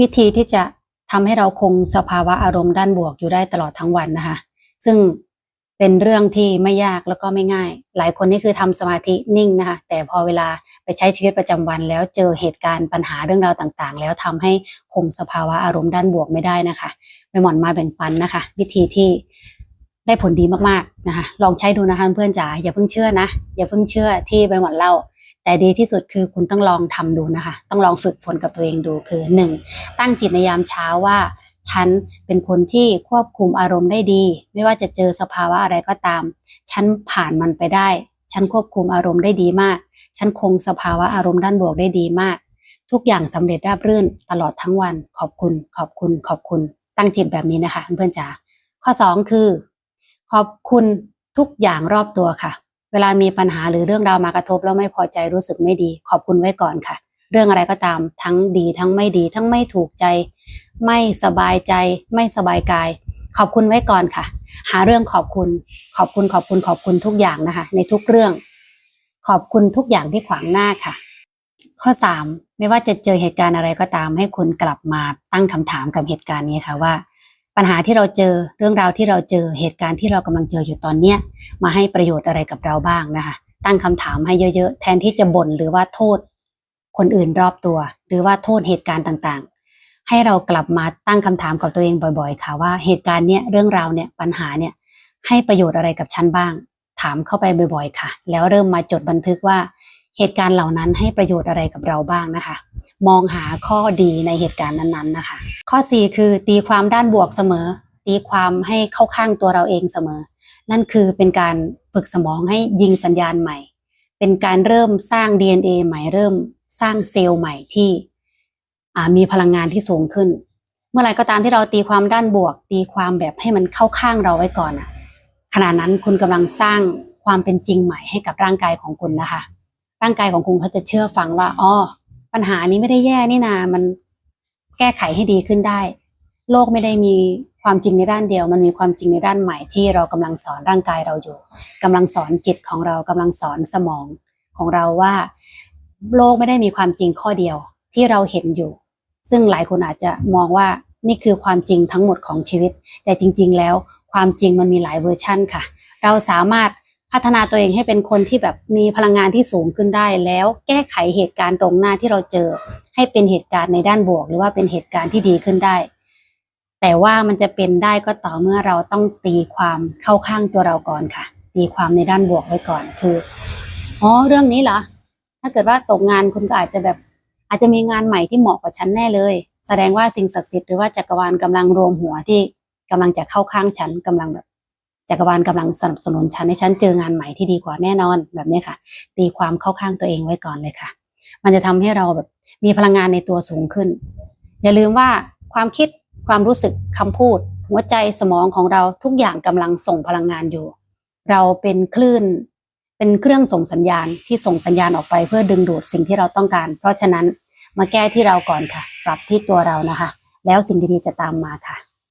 วิธีที่จะทำให้เราคงสภาวะอารมณ์ด้านบวกอยู่ได้ตลอดทั้งวันนะคะ ซึ่งเป็นเรื่องที่ไม่ยากแล้วก็ไม่ง่าย หลายคนนี่คือทำสมาธินิ่งนะคะแต่พอเวลาไปใช้ชีวิตประจำวัน แล้วเจอเหตุการณ์ปัญหาเรื่องราวต่างๆ แล้วทำให้คงสภาวะอารมณ์ด้านบวกไม่ได้นะคะไปหมอนมาแบ่งปันนะคะ วิธีที่ ได้ผลดีมากๆนะคะลองใช้ดูนะคะเพื่อนจ๋าอย่าเพิ่งเชื่อนะ อย่าเพิ่งเชื่อที่ใบหมอนเล่า แต่ดีที่สุดคือคุณต้องลองทำดูนะคะ ต้องลองฝึกฝนกับตัวเองดูคือหนึ่งตั้งจิตในยามเช้าว่าฉันเป็นคนที่ควบคุมอารมณ์ได้ดี ไม่ว่าจะเจอสภาวะอะไรก็ตาม ฉันผ่านมันไปได้ ฉันควบคุมอารมณ์ได้ดีมาก ฉันคงสภาวะอารมณ์ด้านบวกได้ดีมาก ทุกอย่างสำเร็จราบรื่นตลอดทั้งวัน ขอบคุณ ขอบคุณ ขอบคุณ ตั้งจิตแบบนี้นะคะเพื่อนจ๋าข้อสองคือ ขอบคุณทุกอย่างรอบตัวค่ะ เวลามีปัญหาหรือเรื่องราวมากระทบแล้วไม่พอใจรู้สึกไม่ดี ขอบคุณไว้ก่อนค่ะ เรื่องอะไรก็ตามทั้งดีทั้งไม่ดี ทั้งไม่ถูกใจ ไม่สบายใจ ไม่สบายกาย ขอบคุณไว้ก่อนค่ะ หาเรื่องขอบคุณ ขอบคุณขอบคุณขอบคุณทุกอย่างนะคะ ในทุกเรื่อง ขอบคุณทุกอย่างที่ขวางหน้าค่ะ ข้อสามไม่ว่าจะเจอเหตุการณ์อะไรก็ตามให้คุณกลับมาตั้งคำถามกับเหตุการณ์นี้ค่ะว่า ปัญหาที่เราเจอเรื่องราวที่เราเจอเหตุการณ์ที่เรากำลังเจออยู่ตอนเนี้ยมาให้ประโยชน์อะไรกับเราบ้างนะคะ ตั้งคำถามให้เยอะๆ แทนที่จะบ่นหรือว่าโทษ คนอื่นรอบตัว หรือว่าโทษเหตุการณ์ต่างๆ ให้เรากลับมาตั้งคำถามกับตัวเองบ่อย ๆ ค่ะว่าเหตุการณ์เนี้ยเรื่องราวเนี่ยปัญหาเนี่ยให้ประโยชน์อะไรกับฉันบ้าง ถามเข้าไปบ่อย ๆ ค่ะ แล้วเริ่มมาจดบันทึกว่าเหตุการณ์เหล่านั้นให้ประโยชน์อะไรกับเราบ้างนะคะ มองหาข้อดีในเหตุการณ์นั้นๆนะคะ ข้อ 4 คือตีความด้านบวกเสมอ ตีความให้เข้าข้างตัวเราเองเสมอ นั่นคือเป็นการฝึกสมองให้ยิงสัญญาณใหม่ เป็นการเริ่มสร้าง DNA ใหม่เริ่มสร้างเซลล์ใหม่ที่มีพลังงานที่สูงขึ้น เมื่อไรก็ตามที่เราตีความด้านบวก ตีความแบบให้มันเข้าข้างเราไว้ก่อนอะขณะนั้นคุณกำลังสร้างความเป็นจริงใหม่ให้กับร่างกายของคุณนะคะ ร่างกายของคุณเขาจะเชื่อฟังว่าอ๋อปัญหานี้ไม่ได้แย่นี่นา มัน แก้ไขให้ดีขึ้นได้ โลกไม่ได้มีความจริงในด้านเดียว มันมีความจริงในด้านใหม่ที่เรากำลังสอนร่างกายเราอยู่กำลังสอนจิตของเรากำลังสอนสมองของเราว่า โลกไม่ได้มีความจริงข้อเดียวที่เราเห็นอยู่ ซึ่งหลายคนอาจจะมองว่านี่คือความจริงทั้งหมดของชีวิต แต่จริง ๆ แล้วความจริงมันมีหลายเวอร์ชั่นค่ะ เราสามารถ พัฒนาตัวเองให้เป็นคนที่แบบมีพลังงานที่สูงขึ้นได้ แล้วแก้ไขเหตุการณ์ตรงหน้าที่เราเจอ ให้เป็นเหตุการณ์ในด้านบวก หรือว่าเป็นเหตุการณ์ที่ดีขึ้นได้ แต่ว่ามันจะเป็นได้ก็ต่อเมื่อเราต้องตีความเข้าข้างตัวเราก่อนค่ะ ตีความในด้านบวกไว้ก่อนคืออ๋อเรื่องนี้เหรอถ้าเกิดว่าตกงานคุณก็อาจจะแบบอาจจะมีงานใหม่ที่เหมาะกว่าฉันแน่เลย แสดงว่าสิ่งศักดิ์สิทธิ์หรือว่าจักรวาลกำลังรวมหัวที่กำลังจะเข้าข้างฉันกำลังแบบ จักรวาลกำลังสนับสนุนฉันให้ฉันเจองานใหม่ที่ดีกว่าแน่นอนแบบนี้ค่ะ ตีความเข้าข้างตัวเองไว้ก่อนเลยค่ะ มันจะทำให้เราแบบมีพลังงานในตัวสูงขึ้น อย่าลืมว่าความคิดความรู้สึกคำพูด หัวใจสมองของเราทุกอย่างกำลังส่งพลังงานอยู่ เราเป็นคลื่น เป็นเครื่องส่งสัญญาณที่ส่งสัญญาณออกไปเพื่อดึงดูดสิ่งที่เราต้องการ เพราะฉะนั้นมาแก้ที่เราก่อนค่ะ ปรับที่ตัวเรานะคะ แล้วสิ่งดีๆจะตามมาค่ะ